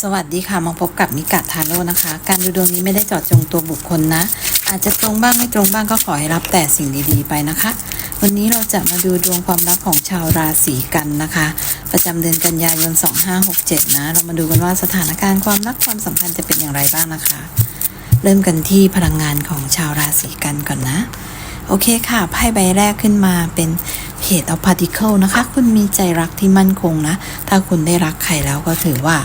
สวัสดีค่ะมาพบกับมิกะทาโร่นะคะ การดูดวงนี้ไม่ได้เจาะจงตัวบุคคลนะ อาจจะตรงบ้างไม่ตรงบ้างก็ขอให้รับแต่สิ่งดีๆไปนะคะ วันนี้เราจะมาดูดวงความรักของชาวราศีกันนะคะ ประจำเดือนกันยายน 2567 นะ เรามาดูกันว่าสถานการณ์ความรักความสัมพันธ์จะเป็นอย่างไรบ้างนะคะ เริ่มกันที่พลังงานของชาวราศีกันก่อนนะ โอเคค่ะไพ่ใบแรกขึ้นมาเป็น Page of Particle นะคะ คุณมีใจรักที่มั่นคงนะ ถ้าคุณได้รักใครแล้วก็ถือว่า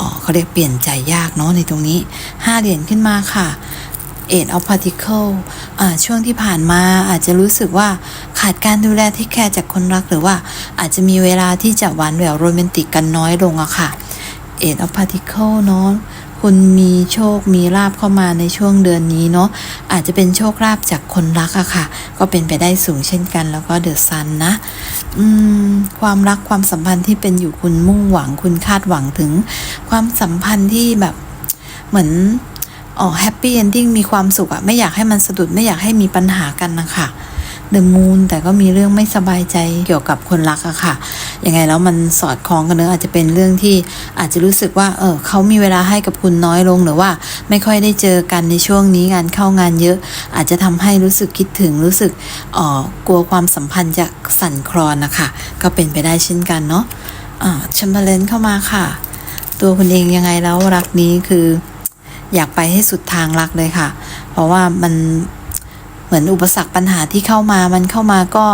อ๋อเขาเรียกเปลี่ยนใจยากเนาะในตรงนี้ 5 เหรียญขึ้นมาค่ะ Eight of Particle อ่าช่วงที่ผ่านมาอาจจะรู้สึกว่าขาดการดูแลที่แคร์จากคนรักหรือว่าอาจจะมีเวลาที่จะหวานแหววโรแมนติกกันน้อยลงอะค่ะ Eight of Particle เนาะคุณมีโชคมีลาบเข้ามาในช่วงเดือนนี้เนาะอาจจะเป็นโชคลาภจากคนรักอะค่ะ ก็เป็นไปได้สูงเช่นกันแล้วก็เดอะซันนะ ความรักความสัมพันธ์ที่เป็นอยู่คุณมุ่งหวังคุณคาดหวังถึง ความสัมพันธ์ที่แบบเหมือนออกแฮปปี้เอนดิ้งมีความสุขอะไม่อยากให้มันสะดุดไม่อยากให้มีปัญหากันนะคะเดอะมูนแต่ก็มีเรื่องไม่สบายใจเกี่ยวกับคนรักอะค่ะ ยังไงแล้วมันสอดคล้องกันเนอะอาจจะเป็นเรื่องที่อาจจะรู้สึกว่าเออเขามีเวลาให้กับคุณน้อยลงหรือว่าไม่ค่อยได้เจอกันในช่วงนี้งานเข้างานเยอะ อาจจะทำให้รู้สึกคิดถึงรู้สึกอ๋อกลัวความสัมพันธ์จะสั่นคลอนนะคะก็เป็นไปได้เช่นกันเนาะอ่าชัมเบอร์เลนเข้ามาค่ะ ตัวคุณเองยังไงแล้วรักนี้คืออยากไปให้สุดทางรักเลยค่ะ เพราะว่ามันเหมือนอุปสรรคปัญหาที่เข้ามา มันเข้ามาก็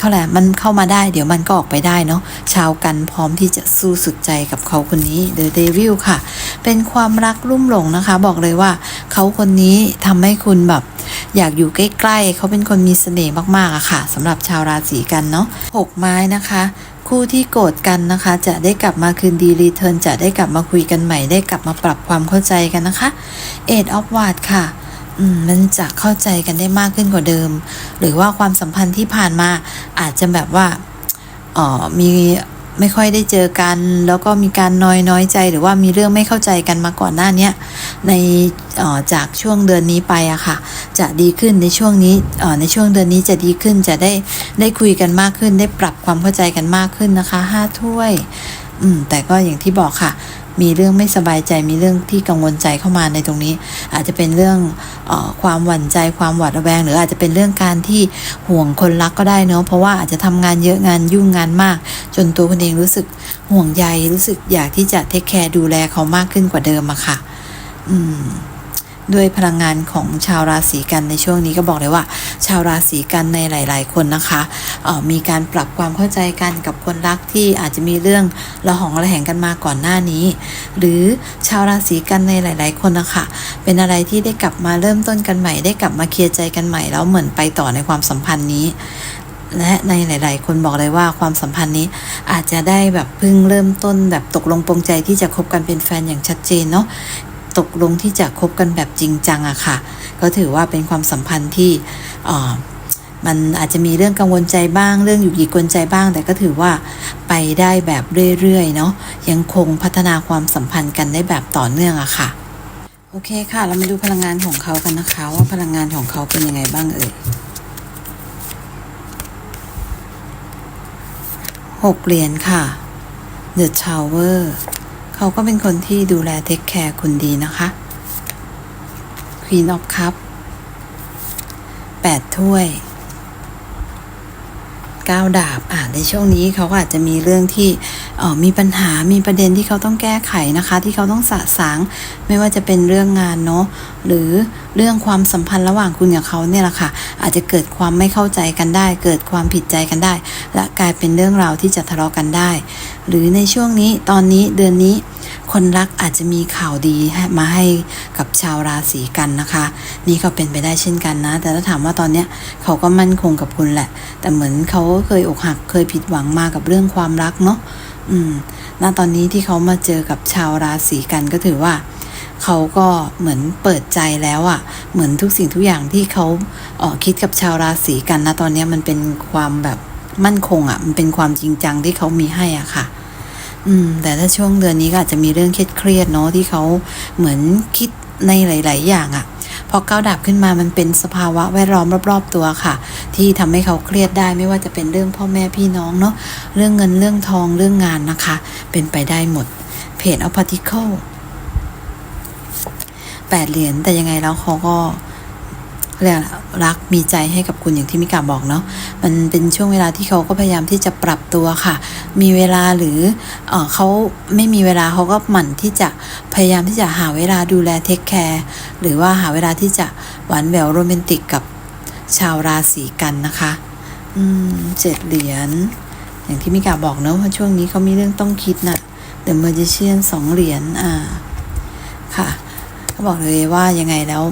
เขาแหละมันเข้ามาได้ เดี๋ยวมันก็ออกไปได้เนาะชาวกันพร้อมที่จะสู้สุดใจกับเขาคนนี้ The Devil ค่ะ เป็นความรักลุ่มหลงนะคะ บอกเลยว่าเขาคนนี้ทำให้คุณแบบ อยากอยู่ใกล้ๆเขาเป็นคนมีเสน่ห์มากๆอะค่ะสำหรับชาวราศีกันเนาะหกไม้นะคะคู่ที่โกรธกันนะคะ จะได้กลับมาคืนดีรีเทิร์นจะได้กลับมาคุยกันใหม่ได้กลับมาปรับความเข้าใจกันนะคะ Eight of w a r d ค่ะ มันจะเข้าใจกันได้มากขึ้นกว่าเดิม หรือว่าความสัมพันธ์ที่ผ่านมาอาจจะแบบว่าอ๋อมีไม่ค่อยได้เจอกัน แล้วก็มีการน้อยน้อยใจ หรือว่ามีเรื่องไม่เข้าใจกันมาก่อนหน้านี้ในอ่อจากช่วงเดือนนี้ไปอะค่ะ จะดีขึ้นในช่วงนี้อ่อในช่วงเดือนนี้จะดีขึ้นจะได้ได้คุยกันมากขึ้น ได้ปรับความเข้าใจกันมากขึ้นนะคะห้าถ้วย อืมแต่ก็อย่างที่บอกค่ะ มีเรื่องไม่สบายใจมีเรื่องที่กังวลใจเข้ามาในตรงนี้ อาจจะเป็นเรื่อง ความหวั่นใจความหวาดระแวง หรืออาจจะเป็นเรื่องการที่ห่วงคนรักก็ได้เนอะเพราะว่าอาจจะทำงานเยอะงานยุ่งงานมาก จนตัวคุณเองรู้สึกห่วงใยรู้สึกอยากที่จะเทคแคร์ดูแลเขามากขึ้นกว่าเดิมอะค่ะ อืม ด้วยพลังงานของชาวราศีกันในช่วงนี้ก็บอกเลยว่า ชาวราศีกันในหลาย ๆ คนนะคะออมีการปรับความเข้าใจกันกับคนรักที่อาจจะมีเรื่องระหองระแหงกันมาก่อนหน้านี้ หรือชาวราศีกันในหลาย ๆ คนนะคะเป็นอะไรที่ได้กลับมาเริ่มต้นกันใหม่ ได้กลับมาเคลียร์ใจกันใหม่แล้วเหมือนไปต่อในความสัมพันธ์นี้และในหลาย ๆ คนบอกเลยว่าความสัมพันธ์นี้อาจจะได้แบบเพิ่งเริ่มต้นแบบตกลงปรงใจที่จะคบกันเป็นแฟนอย่างชัดเจนเนาะ ตกลงที่จะคบกันแบบจริงจังอะค่ะ ก็ถือว่าเป็นความสัมพันธ์ที่มันอาจจะมีเรื่องกังวลใจบ้าง เรื่องอยู่หยิกวนใจบ้าง แต่ก็ถือว่าไปได้แบบเรื่อยๆเนาะยังคงพัฒนาความสัมพันธ์กันได้แบบต่อเนื่องอะค่ะ โอเคค่ะ เรามาดูพลังงานของเขากันนะคะ ว่าพลังงานของเขาเป็นยังไงบ้างเอ่ยหกเหรียญค่ะ The Tower เขาก็เป็นคนที่ดูแลเทคแคร์คุณดีนะคะ Queen of Cup แปดถ้วย ก้าวดาบอ่าในช่วงนี้เขาอาจจะมีเรื่องที่เอ่อมีปัญหามีประเด็นที่เขาต้องแก้ไขนะคะ ที่เขาต้องสะสางไม่ว่าจะเป็นเรื่องงานเนาะหรือเรื่องความสัมพันธ์ระหว่างคุณกับเขาเนี่ยแหละค่ะ อาจจะเกิดความไม่เข้าใจกันได้ เกิดความผิดใจกันได้ และกลายเป็นเรื่องราวที่จะทะเลาะกันได้ หรือในช่วงนี้ตอนนี้เดือนนี้ คนรักอาจจะมีข่าวดีมาให้กับชาวราศีกันนะคะ นี่ก็เป็นไปได้เช่นกันนะ แต่ถ้าถามว่าตอนเนี้ยเขาก็มั่นคงกับคุณแหละ แต่เหมือนเขาก็เคยอกหักเคยผิดหวังมากับเรื่องความรักเนาะอืมณตอนนี้ที่เขามาเจอกับชาวราศีกันก็ถือว่าเขาก็เหมือนเปิดใจแล้วอะ่ะ เหมือนทุกสิ่งทุกอย่างที่เขาเออคิดกับชาวราศีกันนะตอนนี้มันเป็นความแบบมั่นคงอะ่ะ มันเป็นความจริงจังที่เขามีให้อะค่ะ อืม แต่ถ้าช่วงเดือนนี้ก็อาจจะมีเรื่องเครียดๆเนาะที่เขาเหมือนคิดในหลาย ๆ อย่างอะ่ะพอก้าวดับขึ้นมามันเป็นสภาวะแวดล้อมรอบๆตัวค่ะ ที่ทำให้เขาเครียดได้ไม่ว่าจะเป็นเรื่องพ่อแม่พี่น้องเนาะเรื่องเงินเรื่องทองเรื่องงานนะคะ เป็นไปได้หมดเพจ of particle แปดเหรียญแต่ยังไงแล้วเขาก็ เรียกรักมีใจให้กับคุณอย่างที่มิกาบอกเนาะมันเป็นช่วงเวลาที่เขาก็พยายามที่จะปรับตัวค่ะ มีเวลาหรือเออเขาไม่มีเวลาเขาก็หมั่นที่จะพยายามที่จะหาเวลาดูแลเทคแคร์หรือว่าหาเวลาที่จะหวานแหววโรแมนติกกับชาวราศีกันนะคะ อืมเจ็ดเหรียญอย่างที่มิกาบอกเนอะว่าช่วงนี้เขามีเรื่องต้องคิดนะ The Magician สองเหรียญอ่าค่ะเขาบอกเลยว่ายังไงแล้ว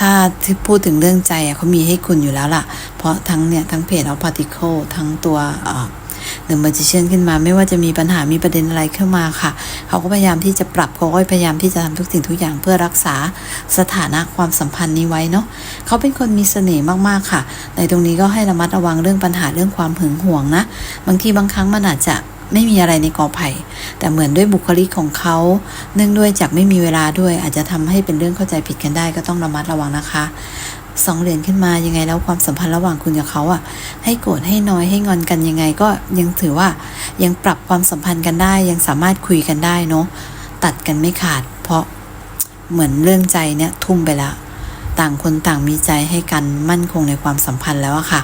ถ้าที่พูดถึงเรื่องใจเขามีให้คุณอยู่แล้วล่ะ เพราะทั้งเนี่ย ทั้งเพจ of particle ทั้งตัวเอ่อ The Magician ขึ้นมาไม่ว่าจะมีปัญหามีประเด็นอะไรขึ้นมาค่ะ เขาก็พยายามที่จะปรับเขาก็พยายามที่จะทำทุกสิ่งทุกอย่างเพื่อรักษาสถานะความสัมพันธ์นี้ไว้เนาะเขาเป็นคนมีเสน่ห์มากๆค่ะ ในตรงนี้ก็ให้ระมัดระวังเรื่องปัญหาเรื่องความหึงหวงนะ บางทีบางครั้งมันอาจจะ ไม่มีอะไรในกอไผ่ แต่เหมือนด้วยบุคลิกของเขาเนื่องด้วยจากไม่มีเวลาด้วย อาจจะทำให้เป็นเรื่องเข้าใจผิดกันได้ก็ต้องระมัดระวังนะคะสองเหรียญขึ้นมายังไงแล้วความสัมพันธ์ระหว่างคุณกับเขาอะ ให้โกรธให้น้อยให้งอนกันยังไงก็ยังถือว่ายังปรับความสัมพันธ์กันได้ ยังสามารถคุยกันได้เนาะตัดกันไม่ขาด เพราะเหมือนเรื่องใจเนี่ยทุ่มไปแล้ว ต่างคนต่างมีใจให้กันมั่นคงในความสัมพันธ์แล้วอะค่ะ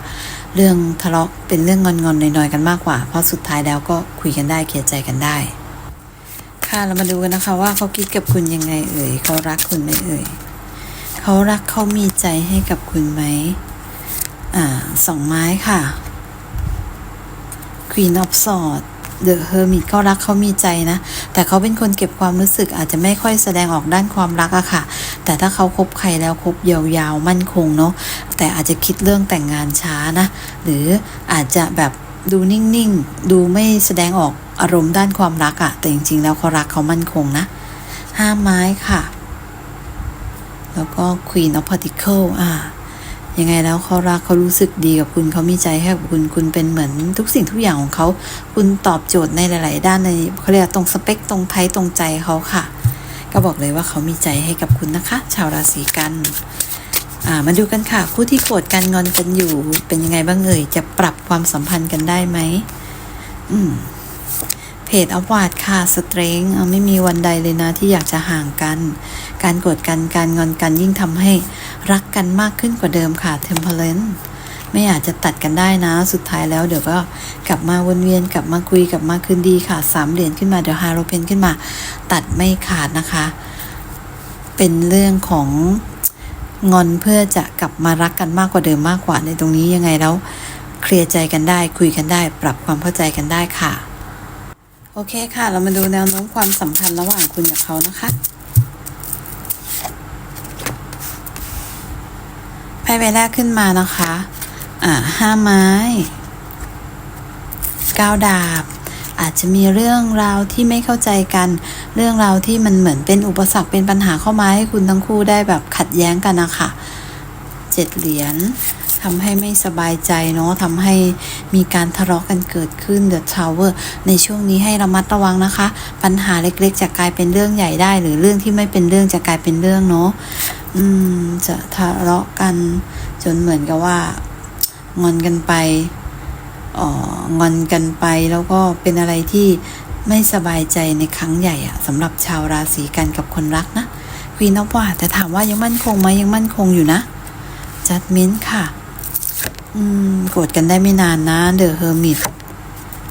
เรื่องทะเลาะเป็นเรื่องงอนๆน่อยๆกันมากกว่า เพราะสุดท้ายแล้วก็คุยกันได้เคลียร์ใจกันได้ ค่ะเรามาดูกันนะคะว่าเขาคิดกับคุณยังไงเอ่ยเขารักคุณไหมเอ่ยเขารักเขามีใจให้กับคุณไหมอ่าสองไม้ค่ะ Queen of Swords The Hermit เขารักเขามีใจนะ แต่เขาเป็นคนเก็บความรู้สึกอาจจะไม่ค่อยแสดงออกด้านความรักอะค่ะ แต่ถ้าเขาคบใครแล้วคบยาวๆ มั่นคงเนาะ แต่อาจจะคิดเรื่องแต่งงานช้านะ หรืออาจจะแบบดูนิ่งๆ ดูไม่แสดงออกอารมณ์ด้านความรักอะแต่จริงๆ แล้วเขารักเขามั่นคงนะ ห้าไม้ค่ะ แล้วก็ Queen of Particle อ่า ยังไงแล้วเขารักเขารู้สึกดีกับคุณเขามีใจให้กับคุณคุณเป็นเหมือนทุกสิ่งทุกอย่างของเขาคุณตอบโจทย์ในหลาย ๆ ด้านในเขาเรียกตรงสเปคตรงไทยตรงใจเขาค่ะ ก็บอกเลยว่าเขามีใจให้กับคุณนะคะ ชาวราศีกันอ่ามาดูกันค่ะ คู่ที่โกรธกันงอนกันอยู่ เป็นยังไงบ้างเอ่ยจะปรับความสัมพันธ์กันได้ไหมอืม เพจอวาดค่ะสเตรงไม่มีวันใดเลยนะที่อยากจะห่างกัน การกรธกันการงอนกันยิ่งทำให้รักกันมากขึ้นกว่าเดิมค่ะเทมเพลนไม่อาจจะตัดกันได้นะ สุดท้ายแล้วเดี๋ยวก็กลับมาวนเวียนกลับมาคุยกลับมาคืนดีค่ะสามเหรียญขึ้นมาเดี๋ยวฮาโรเพนขึ้นมา ตัดไม่ขาดนะคะ เป็นเรื่องของงอนเพื่อจะกลับมารักกันมากกว่าเดิมมากกว่าในตรงนี้ยังไงแล้ว เคลียร์ใจกันได้คุยกันได้ ปรับความเข้าใจกันได้ค่ะ โอเคค่ะ เรามาดูแนวโน้มความสัมพันธ์ระหว่างคุณกับเขานะคะไพ่ใบแรกขึ้นมานะคะ อ่าห้าไม้เก้าดาบ อาจจะมีเรื่องราวที่ไม่เข้าใจกัน เรื่องราวที่มันเหมือนเป็นอุปสรรคเป็นปัญหาเข้ามาให้คุณทั้งคู่ได้แบบขัดแย้งกันนะคะเจ็ดเหรียญ ทำให้ไม่สบายใจเนาะทำให้มีการทะเลาะกันเกิดขึ้น The Tower ในช่วงนี้ให้ระมัดระวังนะคะ ปัญหาเล็กๆ จะกลายเป็นเรื่องใหญ่ได้ หรือเรื่องที่ไม่เป็นเรื่องจะกลายเป็นเรื่องเนาะอืมจะทะเลาะกันจนเหมือนกับว่างอนกันไปอ่องอนกันไปแล้วก็เป็นอะไรที่ไม่สบายใจในครั้งใหญ่อะสำหรับชาวราศีกันกับคนรักนะควีนอฟวาแต่ถามว่ายังมั่นคงไหมยังมั่นคงอยู่นะจัดเมินค่ะ อืมโกรธกันได้ไม่นานนะเดอะเฮอร์มิต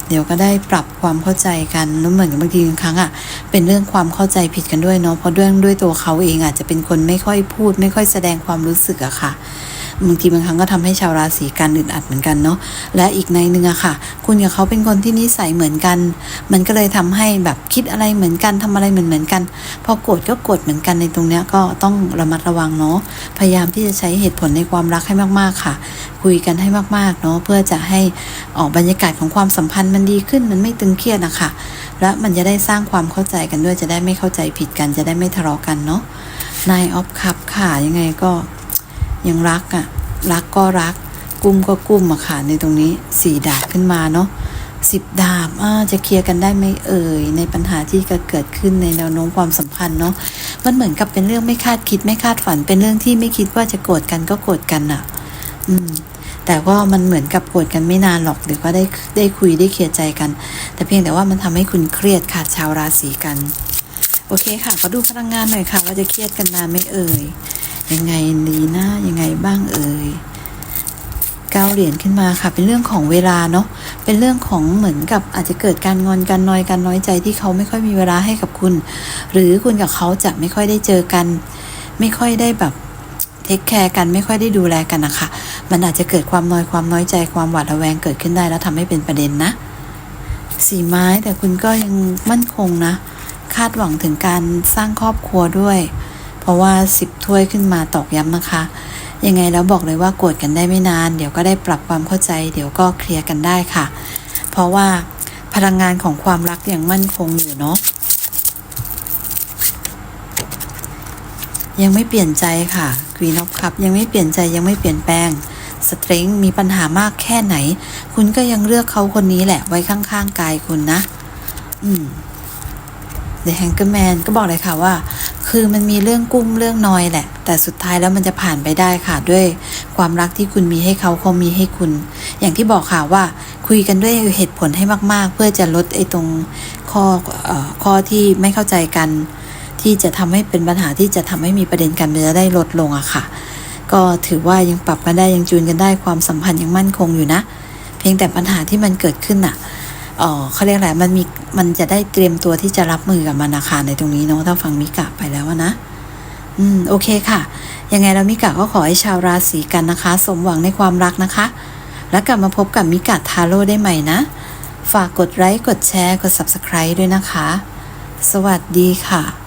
เดี๋ยวก็ได้ปรับความเข้าใจกันแล้วเหมือนกับบางทีบางครั้งอะเป็นเรื่องความเข้าใจผิดกันด้วยเนาะเพราะด้วยด้วยตัวเขาเองอาจจะเป็นคนไม่ค่อยพูด ไม่ค่อยแสดงความรู้สึกอะค่ะ บางทีบางครั้งก็ทำให้ชาวราศีกันอึดอัดเหมือนกันเนาะและอีกในหนึ่งอะค่ะ คุณกับเขาเป็นคนที่นิสัยเหมือนกัน มันก็เลยทำให้แบบคิดอะไรเหมือนกันทำอะไรเหมือนเหมือนกัน พอโกรธก็โกรธเหมือนกันในตรงเนี้ยก็ต้องระมัดระวังเนาะพยายามที่จะใช้เหตุผลในความรักให้มากๆค่ะ คุยกันให้มากๆเนาะเพื่อจะให้ออกบรรยากาศของความสัมพันธ์มันดีขึ้นมันไม่ตึงเครียดอะค่ะและมันจะได้สร้างความเข้าใจกันด้วยจะได้ไม่เข้าใจผิดกันจะได้ไม่ทะเลาะกันเนาะนายออฟคัพค่ะยังไงก็ ยังรักอะรักก็รัก กุ้มก็กุ้มอะค่ะในตรงนี้สี่ดาบขึ้นมาเนาะสิบดาบอ่าจะเคลียร์กันได้ไหมเอ่ย ในปัญหาที่จะเกิดขึ้นในแนวโน้มความสัมพันธ์เนาะมันเหมือนกับเป็นเรื่องไม่คาดคิดไม่คาดฝัน เป็นเรื่องที่ไม่คิดว่าจะโกรธกันก็โกรธกันอะอืมแต่ก็มันเหมือนกับโกรธกันไม่นานหรอกเดี๋ยวก็ได้ได้คุยได้เคลียร์ใจกัน แต่เพียงแต่ว่ามันทำให้คุณเครียดค่ะชาวราศีกัน โอเคค่ะ ก็ดูพลังงานหน่อยค่ะ ว่าจะเครียดกันนานไหม่เอ่ย ยังไงดีนะยังไงบ้างเอ่ยก้าเหรียญขึ้นมาค่ะ เป็นเรื่องของเวลาเนาะเป็นเรื่องของเหมือนกับอาจจะเกิดการงอนกันนอยกันน้อยใจที่เขาไม่ค่อยมีเวลาให้กับคุณ หรือคุณกับเขาจะไม่ค่อยได้เจอกัน ไม่ค่อยได้แบบเทคแคร์กันไม่ค่อยได้ดูแลกันนะคะมันอาจจะเกิดความน้อยความน้อยใจความหวาดระแวงเกิดขึ้นได้แล้วทำให้เป็นประเด็นนะสีไม้แต่คุณก็ยังมั่นคงนะ คาดหวังถึงการสร้างครอบครัวด้วย เพราะว่าสิบถ้วยขึ้นมาตอกย้ำนะคะ ยังไงแล้วบอกเลยว่าโกรธกันได้ไม่นาน เดี๋ยวก็ได้ปรับความเข้าใจ เดี๋ยวก็เคลียร์กันได้ค่ะ เพราะว่าพลังงานของความรักยังมั่นคงอยู่เนาะยังไม่เปลี่ยนใจค่ะ Queen of Cup ยังไม่เปลี่ยนใจยังไม่เปลี่ยนแปลงสเตรงมีปัญหามากแค่ไหน คุณก็ยังเลือกเขาคนนี้แหละไว้ข้างๆกายคุณนะ อืม The Hanger Man ก็บอกเลยค่ะว่า คือมันมีเรื่องกุ้มเรื่องนอยแหละ แต่สุดท้ายแล้วมันจะผ่านไปได้ค่ะด้วยความรักที่คุณมีให้เขาเขามีให้คุณ อย่างที่บอกค่ะว่าคุยกันด้วยเหตุผลให้มาก ๆ เพื่อจะลดไอ้ตรงข้ออข้อที่ไม่เข้าใจกัน ที่จะทำให้เป็นปัญหาที่จะทำให้มีประเด็นกันมันจะได้ลดลงอะค่ะ ก็ถือว่ายังปรับกันได้ยังจูนกันได้ความสัมพันธ์ยังมั่นคงอยู่นะ เพียงแต่ปัญหาที่มันเกิดขึ้นน่ะ เออเขาเรียกอะไรมันมีมันจะได้เตรียมตัวที่จะรับมือกับมันนะคะในตรงนี้เนาะถ้าฟังมิกะไปแล้วนะอืมโอเคค่ะ ยังไงแล้วมิกะก็ขอให้ชาวราศีกันนะคะ สมหวังในความรักนะคะ แล้วกลับมาพบกับมิกะทาโร่ได้ใหม่นะ ฝากกดไลค์กดแชร์กด subscribe ด้วยนะคะ สวัสดีค่ะ